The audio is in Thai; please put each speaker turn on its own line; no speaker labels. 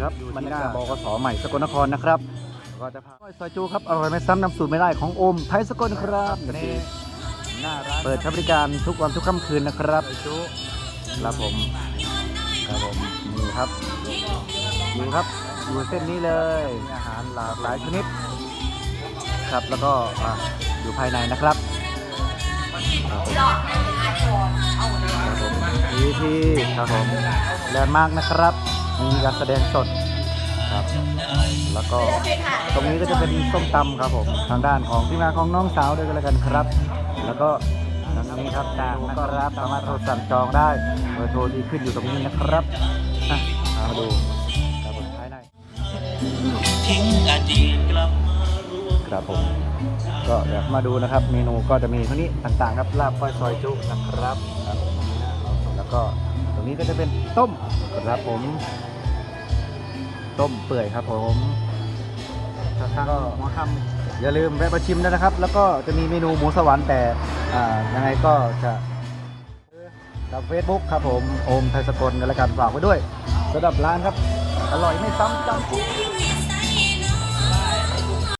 ครับบรรยากาศบกสใหม่สกลนครนะครับก็จะพาซอยจูครับอร่อยไม่ซ้ำน้ำสูตรไม่ได้ของโอมไทยสกลครับนี่
หน้าร้าน
เปิดให้บริการทุกวันทุกค่ำคืนนะครับ
ซอยจุ
ครับผมครับผมนี่ครับอยู่ครับอยู่เส้นนี้เลยมีอาหารหลากหลายชนิดครับแล้วก็อะอยู่ภายในนะครับครับผมทีทีครับผมแลนด์มาร์กนะครับ มีการแสดงสดครับ แล้วก็ตรงนี้ก็จะเป็นส้มตำครับผมทางด้านของที่มาของน้องสาวด้วยกันแล้วกันครับ แล้วก็ทางนี้ครับตางนะครับสามารถโทรสั่งจองได้เบอร์โทรที่ขึ้นอยู่ตรงนี้นะครับอะมาดูครับผมภายใน
ทิ้งอดีตกลับมารวม
ครับผมก็เดี๋ยวมาดูนะครับ เมนูก็จะมีเท่านี้ต่างๆ ครับลาบก้อยซอยจุนะครับครับ แล้วก็ นี้ก็จะเป็นต้มครับผม ต้มเปื่อยครับผมถ้าก็หมอคำอย่าลืมแวะมาชิมด้วยนะครับ แล้วก็จะมีเมนูหมูสวรรค์แต่ยังไงก็จะกับเฟซบุ๊กครับผมโอมไทยสกลกันแล้วกันฝากไว้ด้วยสำหรับร้านครับ อร่อยไม่ซ้ำจำ